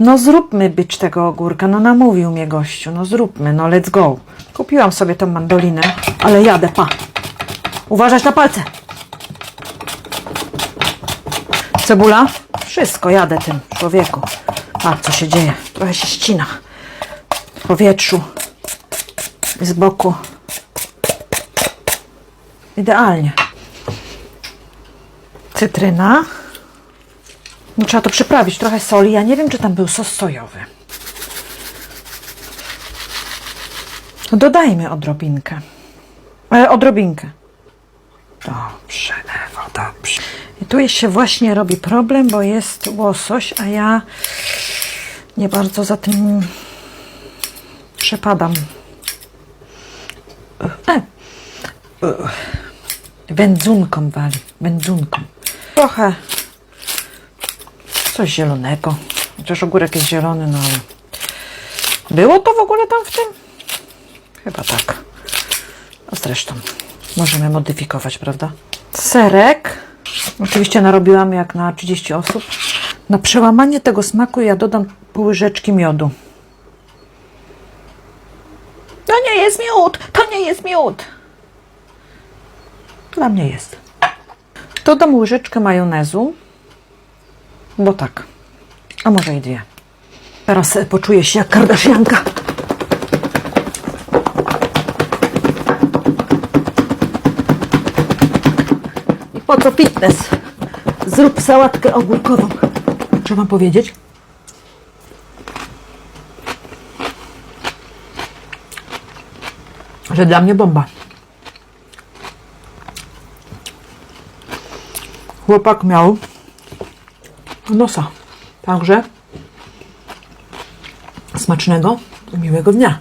No zróbmy bycz tego ogórka, no namówił mnie gościu, no zróbmy, no let's go. Kupiłam sobie tą mandolinę, ale jadę, pa. Uważać na palce. Cebula? Wszystko, jadę tym, człowieku. Patrz, co się dzieje. Trochę się ścina. W powietrzu. Z boku. Idealnie. Cytryna. No, trzeba to przyprawić. Trochę soli. Ja nie wiem, czy tam był sos sojowy. No, Dodajmy odrobinkę. E, odrobinkę. Dobrze, Ewo, dobrze. I tu się właśnie robi problem, bo jest łosoś, a ja nie bardzo za tym przepadam. E, e, wędzunką wali, wędzunką. Trochę coś zielonego. Chociaż ogórek jest zielony, no ale... Było to w ogóle tam w tym? Chyba tak. A zresztą możemy modyfikować, prawda? Serek. Oczywiście narobiłam jak na 30 osób. Na przełamanie tego smaku ja dodam pół łyżeczki miodu. To nie jest miód! To nie jest miód! Dla mnie jest. Dodam łyżeczkę majonezu. Bo tak. A może i dwie. Teraz e, poczuję się jak kardashianka. I po co fitness? Zrób sałatkę ogórkową. Muszę wam powiedzieć. Że dla mnie bomba. Chłopak miał nosa. Także smacznego i miłego dnia.